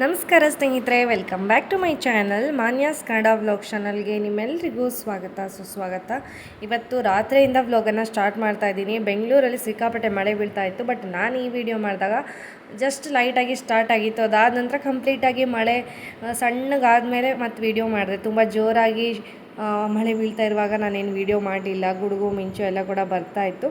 ನಮಸ್ಕಾರ ಸ್ನೇಹಿತರೆ welcome back to my channel Manya's Kannada vlog ಚಾನಲ್ಗೆ ನಿಮ್ಮೆಲ್ಲರಿಗೂ ಸ್ವಾಗತ, ಸುಸ್ವಾಗತ. ಇವತ್ತು ರಾತ್ರಿಯಿಂದ ವ್ಲಾಗನ್ನು ಸ್ಟಾರ್ಟ್ ಮಾಡ್ತಾ ಇದ್ದೀನಿ. ಬೆಂಗಳೂರಲ್ಲಿ ಸಿಕ್ಕಾಪಟ್ಟೆ ಮಳೆ ಬೀಳ್ತಾ ಇತ್ತು ಬಟ್ ನಾನು ಈ ವಿಡಿಯೋ ಮಾಡಿದಾಗ ಜಸ್ಟ್ ಲೈಟಾಗಿ ಸ್ಟಾರ್ಟ್ ಆಗಿತ್ತು. ಅದಾದ ನಂತರ ಕಂಪ್ಲೀಟಾಗಿ ಮಳೆ ಸಣ್ಣಗಾದ ಮೇಲೆ ಮತ್ತೆ ವಿಡಿಯೋ ಮಾಡಿದೆ. ತುಂಬ ಜೋರಾಗಿ ಮಳೆ ಬೀಳ್ತಾ ಇರುವಾಗ ನಾನೇನು ವಿಡಿಯೋ ಮಾಡಲಿಲ್ಲ ಗುಡುಗು, ಮಿಂಚು ಎಲ್ಲ ಕೂಡ ಬರ್ತಾ ಇತ್ತು.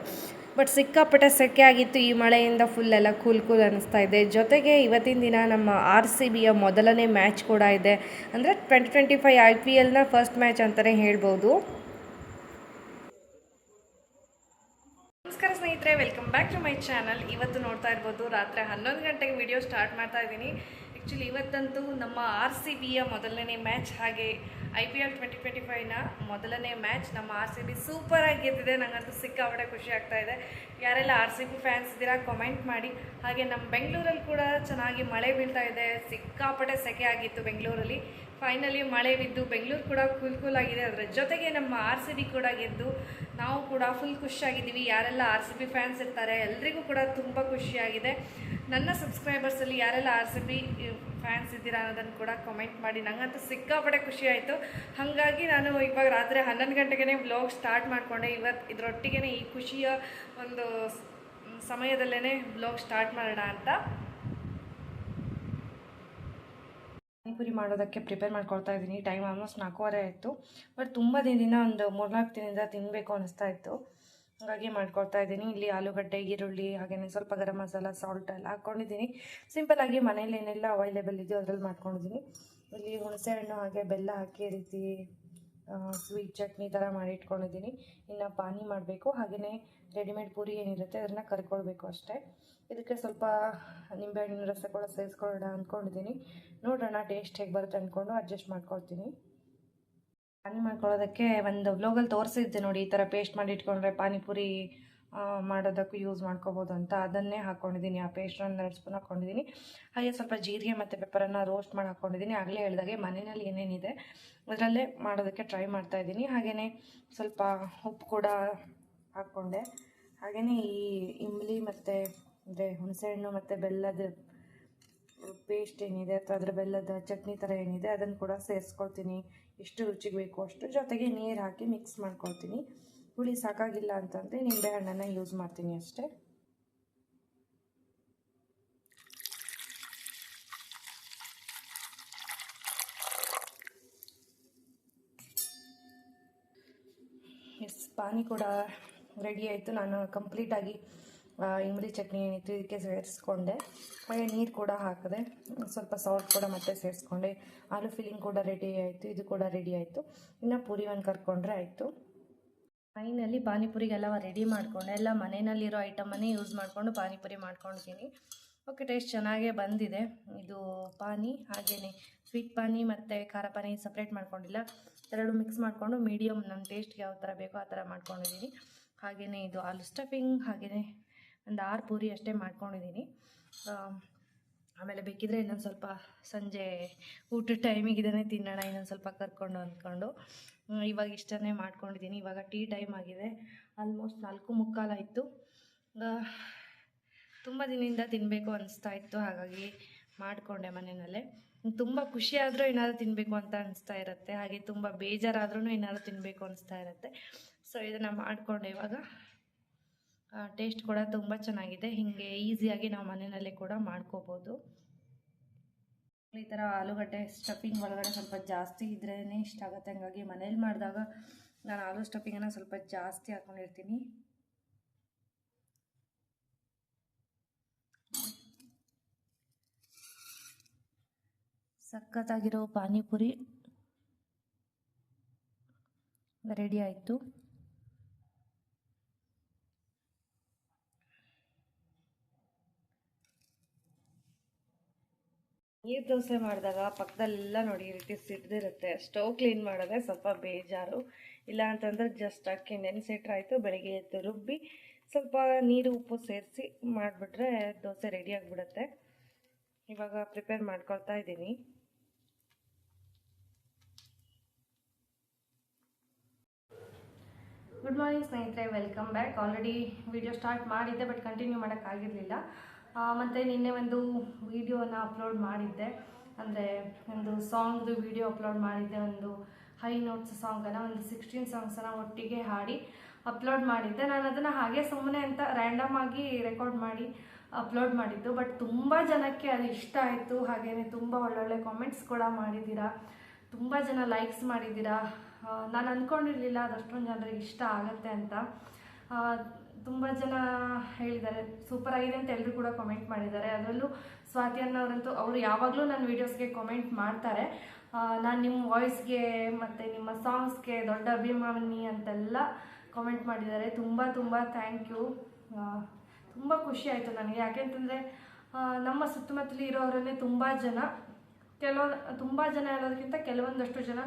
ಬಟ್ ಸಿಕ್ಕಾಪಟ್ಟೆ ಸೆಕೆ ಆಗಿತ್ತು ಈ ಮಳೆಯಿಂದ ಫುಲ್ ಎಲ್ಲ ಕೂಲ್ ಕೂಲ್ ಅನ್ನಿಸ್ತಾ ಇದೆ. ಜೊತೆಗೆ ಇವತ್ತಿನ ದಿನ ನಮ್ಮ ಆರ್ ಸಿ ಬಿಯ ಮೊದಲನೇ ಮ್ಯಾಚ್ ಕೂಡ ಇದೆ. ಅಂದರೆ twenty twenty five I P ಎಲ್ನ first match ಅಂತಲೇ ಹೇಳ್ಬೋದು. ನಮಸ್ಕಾರ ಸ್ನೇಹಿತರೆ welcome back to my channel ಇವತ್ತು ನೋಡ್ತಾ ಇರ್ಬೋದು ರಾತ್ರಿ ಹನ್ನೊಂದು ಗಂಟೆಗೆ ವಿಡಿಯೋ ಸ್ಟಾರ್ಟ್ ಮಾಡ್ತಾ ಇದ್ದೀನಿ. ಆ್ಯಕ್ಚುಲಿ ಇವತ್ತಂತೂ ನಮ್ಮ ಆರ್ ಸಿ ಬಿಯ ಮೊದಲನೇ ಮ್ಯಾಚ್ ಹಾಗೆ I P L twenty twenty ಫೈವ್ನ ಮೊದಲನೇ ಮ್ಯಾಚ್ ನಮ್ಮ ಆರ್ ಸಿ ಬಿ ಸೂಪರಾಗಿ ಗೆದ್ದಿದೆ. ನನಗಂತೂ ಸಿಕ್ಕಾಪಟ್ಟೆ ಖುಷಿ ಆಗ್ತಾ ಇದೆ. ಯಾರೆಲ್ಲ ಆರ್ ಸಿ ಬಿ ಫ್ಯಾನ್ಸ್ ಇದ್ದೀರಾ ಕಮೆಂಟ್ ಮಾಡಿ. ಹಾಗೆ ನಮ್ಮ ಬೆಂಗಳೂರಲ್ಲಿ ಕೂಡ ಚೆನ್ನಾಗಿ ಮಳೆ ಬೀಳ್ತಾ ಇದೆ. ಸಿಕ್ಕಾಪಟ್ಟೆ ಸೆಕೆ ಆಗಿತ್ತು ಬೆಂಗಳೂರಲ್ಲಿ. ಫೈನಲಿ ಮಳೆ ಬಿದ್ದು ಬೆಂಗಳೂರು ಕೂಡ ಕೂಲ್ ಕೂಲ್ ಆಗಿದೆ. ಅದರ ಜೊತೆಗೆ ನಮ್ಮ ಆರ್ ಸಿ ಬಿ ಕೂಡ ಗೆದ್ದು ನಾವು ಕೂಡ ಫುಲ್ ಖುಷಿಯಾಗಿದ್ದೀವಿ. ಯಾರೆಲ್ಲ ಆರ್ ಸಿ ಬಿ ಫ್ಯಾನ್ಸ್ ಇರ್ತಾರೆ, ಎಲ್ರಿಗೂ ಕೂಡ ತುಂಬ ಖುಷಿಯಾಗಿದೆ. ನನ್ನ ಸಬ್ಸ್ಕ್ರೈಬರ್ಸಲ್ಲಿ ಯಾರೆಲ್ಲ ಆರ್ ಸಿ ಬಿ ಫ್ಯಾನ್ಸ್ ಇದ್ದೀರಾ ಅನ್ನೋದನ್ನು ಕೂಡ ಕಮೆಂಟ್ ಮಾಡಿ. ನನಗಂತೂ ಸಿಕ್ಕಾಪಟ್ಟೆ ಖುಷಿ ಆಯಿತು. ಹಾಗಾಗಿ ನಾನು ಇವಾಗ ರಾತ್ರಿ ಹನ್ನೊಂದು ಗಂಟೆಗೇ ಬ್ಲಾಗ್ ಸ್ಟಾರ್ಟ್ ಮಾಡಿಕೊಂಡೆ. ಇವತ್ತು ಇದರೊಟ್ಟಿಗೆ ಈ ಖುಷಿಯ ಒಂದು ಸಮಯದಲ್ಲೇ ಬ್ಲಾಗ್ ಸ್ಟಾರ್ಟ್ ಮಾಡೋಣ ಅಂತ. ಪಾನಿಪುರಿ ಮಾಡೋದಕ್ಕೆ ಪ್ರಿಪೇರ್ ಮಾಡ್ಕೊಳ್ತಾ ಇದ್ದೀನಿ. ಟೈಮ್ ಆಲ್ಮೋಸ್ಟ್ ನಾಲ್ಕೂವರೆ ಆಯಿತು. ಬಟ್ ತುಂಬ ದಿನದಿಂದ ಒಂದು ಮೂರ್ನಾಲ್ಕು ದಿನದಿಂದ ತಿನ್ನಬೇಕು ಅನ್ನಿಸ್ತಾ ಇತ್ತು. ಹಾಗಾಗಿ ಮಾಡ್ಕೊಳ್ತಾ ಇದ್ದೀನಿ. ಇಲ್ಲಿ ಆಲೂಗಡ್ಡೆ, ಈರುಳ್ಳಿ ಹಾಗೆಯೇ ಸ್ವಲ್ಪ ಗರಂ ಮಸಾಲ ಸಾಲ್ಟ್ ಎಲ್ಲ ಹಾಕ್ಕೊಂಡಿದ್ದೀನಿ. ಸಿಂಪಲ್ಲಾಗಿ ಮನೇಲಿ ಏನೆಲ್ಲ ಅವೈಲೇಬಲ್ ಇದೆಯೋ ಅದರಲ್ಲಿ ಮಾಡ್ಕೊಂಡಿದ್ದೀನಿ. ಇಲ್ಲಿ ಹುಣಸೆ ಹಣ್ಣು ಹಾಗೆ ಬೆಲ್ಲ ಹಾಕಿ ರೀತಿ ಸ್ವೀಟ್ ಚಟ್ನಿ ಥರ ಮಾಡಿ ಇಟ್ಕೊಂಡಿದ್ದೀನಿ. ಇನ್ನು ಪಾನಿ ಮಾಡಬೇಕು. ಹಾಗೆಯೇ ರೆಡಿಮೇಡ್ ಪೂರಿ ಏನಿರುತ್ತೆ ಅದನ್ನು ಕರ್ಕೊಳ್ಬೇಕು ಅಷ್ಟೇ. ಇದಕ್ಕೆ ಸ್ವಲ್ಪ ನಿಂಬೆಹಣ್ಣಿನ ರಸ ಕೂಡ ಸೇರಿಸ್ಕೊಳ್ಳೋಣ ಅಂದ್ಕೊಂಡಿದ್ದೀನಿ ನೋಡೋಣ ಟೇಸ್ಟ್ ಹೇಗೆ ಬರುತ್ತೆ ಅಂದ್ಕೊಂಡು ಅಡ್ಜಸ್ಟ್ ಮಾಡ್ಕೊಳ್ತೀನಿ. ಪಾನಿ ಮಾಡ್ಕೊಳ್ಳೋದಕ್ಕೆ ಒಂದು ಬ್ಲೋಗಲ್ಲಿ ತೋರಿಸಿದ್ದೆ ನೋಡಿ, ಈ ಥರ ಪೇಸ್ಟ್ ಮಾಡಿ ಇಟ್ಕೊಂಡ್ರೆ ಪಾನಿಪುರಿ ಮಾಡೋದಕ್ಕೂ ಯೂಸ್ ಮಾಡ್ಕೋಬೋದು ಅಂತ. ಅದನ್ನೇ ಹಾಕ್ಕೊಂಡಿದ್ದೀನಿ ಆ ಪೇಸ್ಟ್ನ ಎರಡು ಸ್ಪೂನ್ ಹಾಕ್ಕೊಂಡಿದ್ದೀನಿ ಹಾಗೆ ಸ್ವಲ್ಪ ಜೀರಿಗೆ ಮತ್ತು ಪೆಪ್ಪರನ್ನು ರೋಸ್ಟ್ ಮಾಡಿ ಹಾಕ್ಕೊಂಡಿದ್ದೀನಿ ಆಗಲೇ ಹೇಳಿದಾಗೆ ಮನೆಯಲ್ಲಿ ಏನೇನಿದೆ ಅದರಲ್ಲೇ ಮಾಡೋದಕ್ಕೆ ಟ್ರೈ ಮಾಡ್ತಾಯಿದ್ದೀನಿ ಹಾಗೆಯೇ ಸ್ವಲ್ಪ ಉಪ್ಪು ಕೂಡ ಹಾಕ್ಕೊಂಡೆ. ಹಾಗೆಯೇ ಈ ಇಂಬ್ಲಿ ಮತ್ತು ಅಂದರೆ ಹುಣಸೆಹಣ್ಣು ಮತ್ತು ಬೆಲ್ಲದ ಪೇಸ್ಟ್ ಏನಿದೆ ಅಥವಾ ಅದರ ಬೆಲ್ಲದ ಚಟ್ನಿ ಥರ ಏನಿದೆ ಅದನ್ನು ಕೂಡ ಸೇರಿಸ್ಕೊಳ್ತೀನಿ. ಎಷ್ಟು ರುಚಿಗೆ ಬೇಕು ಅಷ್ಟು ಜೊತೆಗೆ ನೀರು ಹಾಕಿ ಮಿಕ್ಸ್ ಮಾಡ್ಕೊಳ್ತೀನಿ. ಹುಳಿ ಸಾಕಾಗಿಲ್ಲ ಅಂತಂದರೆ ನಿಂಬೆಹಣ್ಣನ್ನು ಯೂಸ್ ಮಾಡ್ತೀನಿ ಅಷ್ಟೇ. ಎಸ್ ಪಾನಿ ಕೂಡ ರೆಡಿ ಆಯಿತು. ನಾನು ಕಂಪ್ಲೀಟಾಗಿ ಇಮ್ಲಿ ಚಟ್ನಿ ಏನಿತ್ತು ಇದಕ್ಕೆ ಸೇರಿಸ್ಕೊಂಡೆ. ಹಾಗೆ ನೀರು ಕೂಡ ಹಾಕಿದೆ, ಸ್ವಲ್ಪ ಸಾಲ್ಟ್ ಕೂಡ ಮತ್ತೆ ಸೇರಿಸ್ಕೊಂಡೆ. ಆಲೂ ಫಿಲ್ಲಿಂಗ್ ಕೂಡ ರೆಡಿ ಆಯಿತು. ಇದು ಕೂಡ ರೆಡಿ ಆಯಿತು. ಇನ್ನು ಪೂರಿ ಒಂದು ಕರ್ಕೊಂಡ್ರೆ ಆಯಿತು. ಫೈನಲ್ಲಿ ಪಾನಿಪುರಿಗೆಲ್ಲ ರೆಡಿ ಮಾಡಿಕೊಂಡೆ. ಎಲ್ಲ ಮನೆಯಲ್ಲಿರೋ ಐಟಮನ್ನೇ ಯೂಸ್ ಮಾಡಿಕೊಂಡು ಪಾನಿಪುರಿ ಮಾಡ್ಕೊಂಡಿದ್ದೀನಿ. ಓಕೆ ಟೇಸ್ಟ್ ಚೆನ್ನಾಗೇ ಬಂದಿದೆ. ಇದು ಪಾನಿ ಹಾಗೇ ಸ್ವೀಟ್ ಪಾನಿ ಮತ್ತು ಖಾರ ಪಾನಿ ಸಪ್ರೇಟ್ ಮಾಡ್ಕೊಂಡಿಲ್ಲ. ಎರಡು ಮಿಕ್ಸ್ ಮಾಡಿಕೊಂಡು ಮೀಡಿಯಮ್ ನನ್ನ ಟೇಸ್ಟ್ಗೆ ಯಾವ ಥರ ಬೇಕೋ ಆ ಥರ ಮಾಡ್ಕೊಂಡಿದ್ದೀನಿ. ಹಾಗೆಯೇ ಇದು ಆಲೂ ಸ್ಟಫಿಂಗ್ ಹಾಗೆಯೇ ಒಂದು ಆರು ಪೂರಿ ಅಷ್ಟೇ ಮಾಡ್ಕೊಂಡಿದ್ದೀನಿ. ಆಮೇಲೆ ಬೇಕಿದ್ರೆ ಇನ್ನೊಂದು ಸ್ವಲ್ಪ ಸಂಜೆ ಊಟದ ಟೈಮಿಗೆ ಇದನ್ನೇ ತಿನ್ನೋಣ, ಇನ್ನೊಂದು ಸ್ವಲ್ಪ ಕರ್ಕೊಂಡು ಅಂದ್ಕೊಂಡು. ಇವಾಗ ಇಷ್ಟನ್ನೇ ಮಾಡ್ಕೊಂಡಿದ್ದೀನಿ. ಇವಾಗ ಟೀ ಟೈಮ್ ಆಗಿದೆ. ಆಲ್ಮೋಸ್ಟ್ ನಾಲ್ಕು ಮುಕ್ಕಾಲಾಯಿತು ತುಂಬ ದಿನದಿಂದ ತಿನ್ನಬೇಕು ಅನಿಸ್ತಾ ಇತ್ತು, ಹಾಗಾಗಿ ಮಾಡಿಕೊಂಡೆ ಮನೆಯಲ್ಲೇ. ತುಂಬ ಖುಷಿ ಆದರೂ ಏನಾದರೂ ತಿನ್ನಬೇಕು ಅಂತ ಅನಿಸ್ತಾ ಇರುತ್ತೆ. ಹಾಗೆ ತುಂಬ ಬೇಜಾರಾದ್ರೂ ಏನಾದರೂ ತಿನ್ನಬೇಕು ಅನಿಸ್ತಾ ಇರುತ್ತೆ. ಸೊ ಇದನ್ನು ಮಾಡಿಕೊಂಡೆ ಇವಾಗ. ಟೇಸ್ಟ್ ಕೂಡ ತುಂಬ ಚೆನ್ನಾಗಿದೆ. ಹೀಗೆ ಈಸಿಯಾಗಿ ನಾವು ಮನೆಯಲ್ಲೇ ಕೂಡ ಮಾಡ್ಕೋಬೋದು. ಈ ಥರ ಆಲೂಗಡ್ಡೆ ಸ್ಟಫಿಂಗ್ ಒಳಗಡೆ ಸ್ವಲ್ಪ ಜಾಸ್ತಿ ಇದ್ರೇ ಇಷ್ಟ ಆಗುತ್ತೆ. ಹಂಗಾಗಿ ಮನೇಲಿ ಮಾಡಿದಾಗ ನಾನು ಆಲೂ ಸ್ಟಫಿಂಗನ್ನು ಸ್ವಲ್ಪ ಜಾಸ್ತಿ ಹಾಕ್ಕೊಂಡಿರ್ತೀನಿ ಸಖತ್ತಾಗಿರೋ ಪಾನಿಪುರಿ. ರೆಡಿ ಆಯಿತು. ನೀರು ದೋಸೆ ಮಾಡಿದಾಗ ಪಕ್ಕದಲ್ಲೆಲ್ಲ ನೋಡಿ, ಈ ರೀತಿ ಸಿಡ್ದಿರುತ್ತೆ. ಸ್ಟವ್ ಕ್ಲೀನ್ ಮಾಡಿದ್ರೆ ಸ್ವಲ್ಪ ಬೇಜಾರು. ಇಲ್ಲ ಅಂತಂದ್ರೆ ಜಸ್ಟ್ ಅಕ್ಕಿ ನೆನೆಸಿಟ್ರಾಯಿತು, ಬೆಳಗ್ಗೆ ಎದ್ದು ರುಬ್ಬಿ ಸ್ವಲ್ಪ ನೀರು, ಉಪ್ಪು ಸೇರಿಸಿ ಮಾಡಿಬಿಟ್ರೆ ದೋಸೆ ರೆಡಿ ಆಗಿಬಿಡುತ್ತೆ. ಇವಾಗ ಪ್ರಿಪೇರ್ ಮಾಡ್ಕೊಳ್ತಾ ಇದ್ದೀನಿ. ಗುಡ್ ಮಾರ್ನಿಂಗ್ ಸ್ನೇಹಿತರೆ welcome back already video start ಮಾಡಿದ್ದೆ ಬಟ್ ಕಂಟಿನ್ಯೂ ಮಾಡೋಕ್ಕಾಗಿರಲಿಲ್ಲ. ಮತ್ತು ನಿನ್ನೆ ಒಂದು ವಿಡಿಯೋನ ಅಪ್ಲೋಡ್ ಮಾಡಿದ್ದೆ. ಅಂದರೆ ಒಂದು ಸಾಂಗ್ದು ವಿಡಿಯೋ ಅಪ್ಲೋಡ್ ಮಾಡಿದ್ದೆ. ಒಂದು ಹೈ ನೋಟ್ಸ್ ಸಾಂಗನ್ನು ಒಂದು ಸಿಕ್ಸ್ಟೀನ್ ಸಾಂಗ್ಸನ್ನು ಒಟ್ಟಿಗೆ ಹಾಡಿ ಅಪ್ಲೋಡ್ ಮಾಡಿದ್ದೆ. ನಾನು ಅದನ್ನು ಹಾಗೆ ಸುಮ್ಮನೆ ಅಂತ ರ್ಯಾಂಡಮ್ ಆಗಿ ರೆಕಾರ್ಡ್ ಮಾಡಿ ಅಪ್ಲೋಡ್ ಮಾಡಿದ್ದು. ಬಟ್ ತುಂಬ ಜನಕ್ಕೆ ಅದು ಇಷ್ಟ ಆಯಿತು. ಹಾಗೆಯೇ ತುಂಬ ಒಳ್ಳೊಳ್ಳೆ ಕಾಮೆಂಟ್ಸ್ ಕೂಡ ಮಾಡಿದ್ದೀರಾ. ತುಂಬ ಜನ ಲೈಕ್ಸ್ ಮಾಡಿದ್ದೀರಾ. ನಾನು ಅಂದ್ಕೊಂಡಿರಲಿಲ್ಲ ಅದಷ್ಟೊಂದು ಜನರಿಗೆ ಇಷ್ಟ ಆಗುತ್ತೆ ಅಂತ. ತುಂಬ ಜನ ಹೇಳಿದ್ದಾರೆ, ಸೂಪರ್ ಆಗಿದೆ ಅಂತ ಎಲ್ಲರೂ ಕೂಡ ಕಮೆಂಟ್ ಮಾಡಿದ್ದಾರೆ. ಅದರಲ್ಲೂ ಸ್ವಾತಿ ಅನ್ನೋರಂತೂ ಅವರು ಯಾವಾಗಲೂ ನನ್ನ ವೀಡಿಯೋಸ್ಗೆ ಕಮೆಂಟ್ ಮಾಡ್ತಾರೆ. ನಾನು ನಿಮ್ಮ ವಾಯ್ಸ್ಗೆ ಮತ್ತು ನಿಮ್ಮ ಸಾಂಗ್ಸ್ಗೆ ದೊಡ್ಡ ಅಭಿಮಾನಿ ಅಂತೆಲ್ಲ ಕಮೆಂಟ್ ಮಾಡಿದ್ದಾರೆ. ತುಂಬ ತುಂಬ ಥ್ಯಾಂಕ್ ಯು ತುಂಬ ಖುಷಿ ಆಯಿತು ನನಗೆ. ಯಾಕೆಂತಂದರೆ ನಮ್ಮ ಸುತ್ತಮುತ್ತಲು ಇರೋರನ್ನೇ ತುಂಬ ಜನ, ಕೆಲವು, ತುಂಬ ಜನ ಹೇಳೋದಕ್ಕಿಂತ ಕೆಲವೊಂದಷ್ಟು ಜನ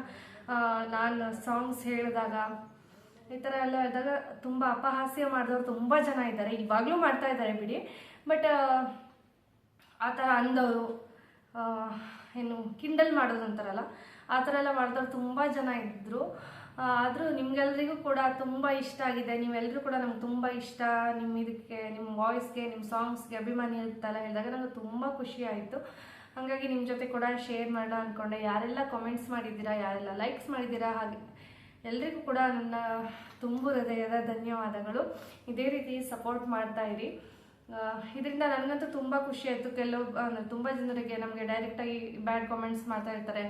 ನಾನು ಸಾಂಗ್ಸ್ ಹೇಳಿದಾಗ ಈ ಥರ ಎಲ್ಲ ಇದ್ದಾಗ ತುಂಬ ಅಪಹಾಸ್ಯ ಮಾಡಿದವರು ತುಂಬ ಜನ ಇದ್ದಾರೆ. ಇವಾಗಲೂ ಮಾಡ್ತಾ ಇದ್ದಾರೆ ಬಿಡಿ. ಬಟ್ ಆ ಥರ ಅಂದವರು ಏನು ಕಿಂಡಲ್ ಮಾಡೋದು ಅಂತಾರಲ್ಲ, ಆ ಥರ ಎಲ್ಲ ಮಾಡಿದವ್ರು ತುಂಬ ಜನ ಇದ್ದರು ಆದರೂ ನಿಮ್ಗೆಲ್ರಿಗೂ ಕೂಡ ತುಂಬ ಇಷ್ಟ ಆಗಿದೆ. ನೀವೆಲ್ಲರೂ ಕೂಡ ನಮ್ಗೆ ತುಂಬ ಇಷ್ಟ. ನಿಮ್ಮ ಇದಕ್ಕೆ ನಿಮ್ಮ ವಾಯ್ಸ್ಗೆ ನಿಮ್ಮ ಸಾಂಗ್ಸ್ಗೆ ಅಭಿಮಾನಿ ಇರ್ತಲ್ಲ ಹೇಳಿದಾಗ ನನಗೆ ತುಂಬ ಖುಷಿ ಆಯಿತು. ಹಾಗಾಗಿ ನಿಮ್ಮ ಜೊತೆ ಕೂಡ ಶೇರ್ ಮಾಡೋಣ ಅಂದ್ಕೊಂಡೆ ಯಾರೆಲ್ಲ ಕಾಮೆಂಟ್ಸ್ ಮಾಡಿದ್ದೀರಾ, ಯಾರೆಲ್ಲ ಲೈಕ್ಸ್ ಮಾಡಿದ್ದೀರಾ, ಹಾಗೆ ಎಲ್ರಿಗೂ ಕೂಡ ನನ್ನ ತುಂಬು ಹೃದಯದ ಧನ್ಯವಾದಗಳು. ಇದೇ ರೀತಿ ಸಪೋರ್ಟ್ ಮಾಡ್ತಾ ಇರಿ. ಇದರಿಂದ ನನಗಂತೂ ತುಂಬ ಖುಷಿ ಆಯಿತು. ಕೆಲವು ತುಂಬ ಜನರಿಗೆ ನಮಗೆ ಡೈರೆಕ್ಟಾಗಿ ಬ್ಯಾಡ್ ಕಾಮೆಂಟ್ಸ್ ಮಾಡ್ತಾ ಇರ್ತಾರೆ.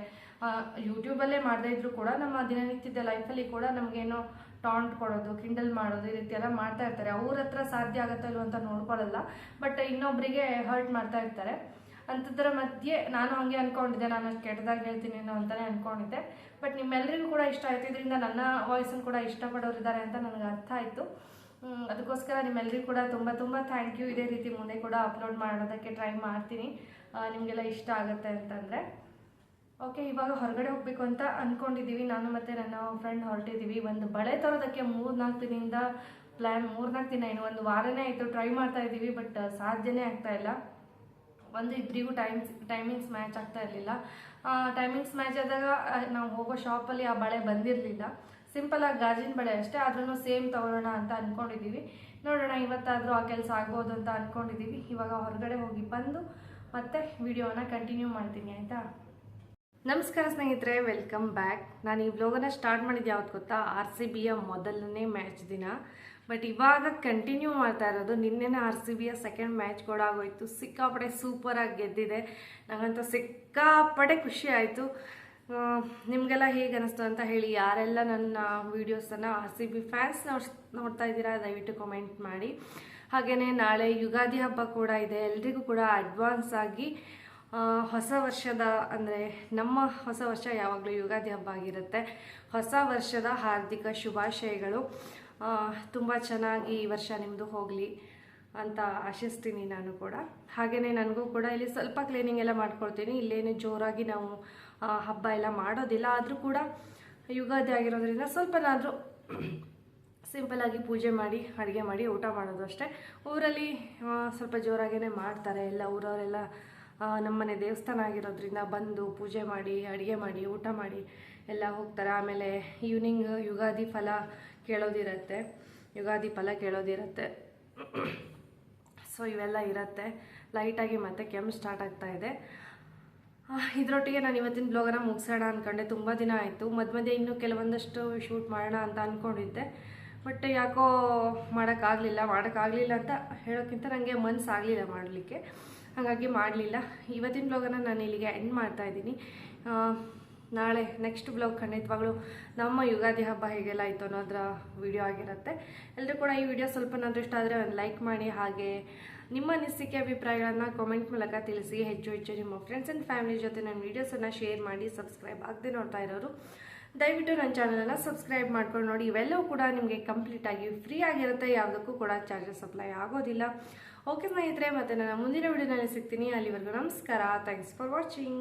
ಯೂಟ್ಯೂಬಲ್ಲೇ ಮಾಡದೇ ಇದ್ರು ಕೂಡ ನಮ್ಮ ದಿನನಿತ್ಯದ ಲೈಫಲ್ಲಿ ಕೂಡ ನಮಗೇನೋ ಟಾಂಟ್ ಕೊಡೋದು ಕಿಂಡಲ್ ಮಾಡೋದು ಈ ರೀತಿ ಎಲ್ಲ ಮಾಡ್ತಾ ಇರ್ತಾರೆ. ಅವ್ರ ಹತ್ರ ಸಾಧ್ಯ ಆಗುತ್ತೋ ಅಂತ ನೋಡ್ಕೊಳ್ಳಲ್ಲ. ಬಟ್ ಇನ್ನೊಬ್ಬರಿಗೆ ಹರ್ಟ್ ಮಾಡ್ತಾ ಇರ್ತಾರೆ. ಅಂಥದ್ರ ಮಧ್ಯೆ ನಾನು ಹಾಗೆ ಅಂದ್ಕೊಂಡಿದ್ದೆ ನಾನು ಕೆಟ್ಟದಾಗ ಕೆಟ್ಟದಾಗಿ ಹೇಳ್ತೀನಿ ಅನ್ನೋ ಅಂತಲೇ ಅಂದ್ಕೊಂಡಿದ್ದೆ ಬಟ್ ನಿಮ್ಮೆಲ್ಲರಿಗೂ ಕೂಡ ಇಷ್ಟ ಆಯಿತು, ಇದರಿಂದ ನನ್ನ ವಾಯ್ಸನ್ನು ಕೂಡ ಇಷ್ಟಪಡೋರು ಇದ್ದಾರೆ ಅಂತ ನನಗೆ ಅರ್ಥ ಆಯಿತು. ಅದಕ್ಕೋಸ್ಕರ ನಿಮ್ಮೆಲ್ಲರಿಗೂ ಕೂಡ ತುಂಬ ತುಂಬ ಥ್ಯಾಂಕ್ ಯು ಇದೇ ರೀತಿ ಮುಂದೆ ಕೂಡ ಅಪ್ಲೋಡ್ ಮಾಡೋದಕ್ಕೆ ಟ್ರೈ ಮಾಡ್ತೀನಿ. ನಿಮಗೆಲ್ಲ ಇಷ್ಟ ಆಗುತ್ತೆ ಅಂತಂದರೆ. ಓಕೆ ಇವಾಗ ಹೊರಗಡೆ ಹೋಗಬೇಕು ಅಂತ ಅಂದ್ಕೊಂಡಿದ್ದೀವಿ ನಾನು ಮತ್ತು ನನ್ನ ಫ್ರೆಂಡ್ ಹೊರಟಿದ್ದೀವಿ. ಒಂದು ಬಳೆ ತರೋದಕ್ಕೆ ಮೂರು ನಾಲ್ಕು ದಿನದಿಂದ ಪ್ಲ್ಯಾನ್ ಮೂರು ನಾಲ್ಕು ದಿನ ಏನು, ಒಂದು ವಾರನೇ ಆಯಿತು ಟ್ರೈ ಮಾಡ್ತಾ ಇದ್ದೀವಿ ಬಟ್ ಸಾಧ್ಯನೇ ಆಗ್ತಾ ಇಲ್ಲ. ಒಂದು ಇಬ್ಬರಿಗೂ ಟೈಮ್ಸ್ ಟೈಮಿಂಗ್ಸ್ ಮ್ಯಾಚ್ ಆಗ್ತಾ ಇರಲಿಲ್ಲ. ಟೈಮಿಂಗ್ಸ್ ಮ್ಯಾಚ್ ಆದಾಗ ನಾವು ಹೋಗೋ ಶಾಪಲ್ಲಿ ಆ ಬಳೆ ಬಂದಿರಲಿಲ್ಲ. ಸಿಂಪಲಾಗಿ ಗಾಜಿನ ಬಳೆ ಅಷ್ಟೇ ಆದ್ರೂ ಸೇಮ್ ತಗೊಳ್ಳೋಣ ಅಂತ ಅಂದ್ಕೊಂಡಿದ್ದೀವಿ ನೋಡೋಣ ಇವತ್ತಾದರೂ ಆ ಕೆಲಸ ಆಗ್ಬೋದು ಅಂತ ಅಂದ್ಕೊಂಡಿದ್ದೀವಿ ಇವಾಗ ಹೊರಗಡೆ ಹೋಗಿ ಬಂದು ಮತ್ತೆ ವಿಡಿಯೋನ ಕಂಟಿನ್ಯೂ ಮಾಡ್ತೀನಿ, ಆಯಿತಾ? ನಮಸ್ಕಾರ ಸ್ನೇಹಿತರೆ ವೆಲ್ಕಮ್ ಬ್ಯಾಕ್ ನಾನು ಈ ವ್ಲೋಗನ್ನ ಸ್ಟಾರ್ಟ್ ಮಾಡಿದ್ದು ಯಾವ್ದು ಗೊತ್ತಾ? ಆರ್ ಸಿ ಬಿಯ ಮೊದಲನೇ ಮ್ಯಾಚ್ ದಿನ. ಬಟ್ ಇವಾಗ ಕಂಟಿನ್ಯೂ ಮಾಡ್ತಾ ಇರೋದು, ನಿನ್ನೆನೇ ಆರ್ ಸಿ ಬಿಯ ಸೆಕೆಂಡ್ ಮ್ಯಾಚ್ ಕೂಡ ಆಗೋಯ್ತು. ಸಿಕ್ಕಾಪಡೆ ಸೂಪರಾಗಿ ಗೆದ್ದಿದೆ. ನನಗಂತೂ ಸಿಕ್ಕಾಪಡೆ ಖುಷಿ ಆಯಿತು. ನಿಮಗೆಲ್ಲ ಹೇಗೆ ಅನ್ನಿಸ್ತು ಅಂತ ಹೇಳಿ ಯಾರೆಲ್ಲ ನನ್ನ ವೀಡಿಯೋಸನ್ನು ಆರ್ ಸಿ ಬಿ ಫ್ಯಾನ್ಸ್ ನೋಡ್ತಾ ಇದ್ದೀರಾ, ದಯವಿಟ್ಟು ಕಮೆಂಟ್ ಮಾಡಿ. ಹಾಗೆಯೇ ನಾಳೆ ಯುಗಾದಿ ಹಬ್ಬ ಕೂಡ ಇದೆ. ಎಲ್ರಿಗೂ ಕೂಡ ಅಡ್ವಾನ್ಸ್ ಆಗಿ ಹೊಸ ವರ್ಷದ ಅಂದರೆ ನಮ್ಮ ಹೊಸ ವರ್ಷ ಯಾವಾಗಲೂ ಯುಗಾದಿ ಹಬ್ಬ ಆಗಿರುತ್ತೆ. ಹೊಸ ವರ್ಷದ ಹಾರ್ದಿಕ ಶುಭಾಶಯಗಳು. ತುಂಬ ಚೆನ್ನಾಗಿ ಈ ವರ್ಷ ನಿಮ್ಮದು ಹೋಗಲಿ ಅಂತ ಆಶಿಸ್ತೀನಿ ನಾನು ಕೂಡ. ಹಾಗೆಯೇ ನನಗೂ ಕೂಡ ಇಲ್ಲಿ ಸ್ವಲ್ಪ ಕ್ಲೀನಿಂಗ್ ಎಲ್ಲ ಮಾಡ್ಕೊಳ್ತೀನಿ. ಇಲ್ಲೇನು ಜೋರಾಗಿ ನಾವು ಹಬ್ಬ ಎಲ್ಲ ಮಾಡೋದಿಲ್ಲ. ಆದರೂ ಕೂಡ ಯುಗಾದಿ ಆಗಿರೋದ್ರಿಂದ ಸ್ವಲ್ಪನಾದರೂ ಸಿಂಪಲಾಗಿ ಪೂಜೆ ಮಾಡಿ, ಅಡುಗೆ ಮಾಡಿ, ಊಟ ಮಾಡೋದು ಅಷ್ಟೇ. ಊರಲ್ಲಿ ಸ್ವಲ್ಪ ಜೋರಾಗೇ ಮಾಡ್ತಾರೆ ಎಲ್ಲ ಊರವರೆಲ್ಲ. ನಮ್ಮನೆ ದೇವಸ್ಥಾನ ಆಗಿರೋದ್ರಿಂದ ಬಂದು ಪೂಜೆ ಮಾಡಿ, ಅಡುಗೆ ಮಾಡಿ, ಊಟ ಮಾಡಿ ಎಲ್ಲ ಹೋಗ್ತಾರೆ. ಆಮೇಲೆ ಈವ್ನಿಂಗ್ ಯುಗಾದಿ ಫಲ ಕೇಳೋದಿರತ್ತೆ. ಯುಗಾದಿ ಫಲ ಕೇಳೋದಿರತ್ತೆ. ಸೊ ಇವೆಲ್ಲ ಇರುತ್ತೆ. ಲೈಟಾಗಿ ಮತ್ತೆ ಕೆಮ್ಮು ಸ್ಟಾರ್ಟ್ ಆಗ್ತಾ ಇದೆ. ಇದರೊಟ್ಟಿಗೆ ನಾನು ಇವತ್ತಿನ ಬ್ಲಾಗನ್ನ ಮುಗಿಸೋಣ ಅಂದ್ಕೊಂಡೆ ತುಂಬ ದಿನ ಆಯಿತು. ಮಧ್ಯ ಮಧ್ಯೆ ಇನ್ನೂ ಕೆಲವೊಂದಷ್ಟು ಶೂಟ್ ಮಾಡೋಣ ಅಂತ ಅಂದ್ಕೊಂಡಿದ್ದೆ ಬಟ್ ಯಾಕೋ ಮಾಡೋಕ್ಕಾಗಲಿಲ್ಲ ಮಾಡೋಕ್ಕಾಗಲಿಲ್ಲ ಅಂತ ಹೇಳೋಕ್ಕಿಂತ ನನಗೆ ಮನಸ್ಸಾಗಲಿಲ್ಲ ಮಾಡಲಿಕ್ಕೆ. ಹಾಗಾಗಿ ಮಾಡಲಿಲ್ಲ. ಇವತ್ತಿನ ಬ್ಲಾಗನ್ನು ನಾನು ಇಲ್ಲಿಗೆ ಎಂಡ್ ಮಾಡ್ತಾ ಇದ್ದೀನಿ. ನಾಳೆ ನೆಕ್ಸ್ಟ್ ಬ್ಲಾಗ್ ಖಂಡಿತವಾಗ್ಲೂ ನಮ್ಮ ಯುಗಾದಿ ಹಬ್ಬ ಹೇಗೆಲ್ಲ ಆಯಿತು ಅನ್ನೋದ್ರ ವಿಡಿಯೋ ಆಗಿರುತ್ತೆ. ಎಲ್ಲರೂ ಕೂಡ ಈ ವಿಡಿಯೋ ಸ್ವಲ್ಪನಾದರೂ ಇಷ್ಟ ಆದರೆ ಒಂದು ಲೈಕ್ ಮಾಡಿ, ಹಾಗೆ ನಿಮ್ಮ ಅನಿಸಿಕೆ, ಅಭಿಪ್ರಾಯಗಳನ್ನು ಕಾಮೆಂಟ್ ಮೂಲಕ ತಿಳಿಸಿ. ಹೆಚ್ಚು ಹೆಚ್ಚು ನಿಮ್ಮ ಫ್ರೆಂಡ್ಸ್ ಆ್ಯಂಡ್ ಫ್ಯಾಮಿಲಿ ಜೊತೆ ನನ್ನ ವೀಡಿಯೋಸನ್ನು ಶೇರ್ ಮಾಡಿ ಸಬ್ಸ್ಕ್ರೈಬ್ ಆಗದೆ ನೋಡ್ತಾ ಇರೋರು. ದಯವಿಟ್ಟು ನನ್ನ ಚಾನಲನ್ನು ಸಬ್ಸ್ಕ್ರೈಬ್ ಮಾಡ್ಕೊಂಡು ನೋಡಿ. ಇವೆಲ್ಲವೂ ಕೂಡ ನಿಮಗೆ ಕಂಪ್ಲೀಟಾಗಿ ಫ್ರೀ ಆಗಿರುತ್ತೆ. ಯಾವುದಕ್ಕೂ ಕೂಡ ಚಾರ್ಜಸ್ ಅಪ್ಲೈ ಆಗೋದಿಲ್ಲ. ಓಕೆ ಸ್ನೇಹಿತರೆ, ಮತ್ತು ನಾನು ಮುಂದಿನ ವಿಡಿಯೋನಲ್ಲಿ ಸಿಗ್ತೀನಿ. ಅಲ್ಲಿವರೆಗೂ ನಮಸ್ಕಾರ. Thanks for watching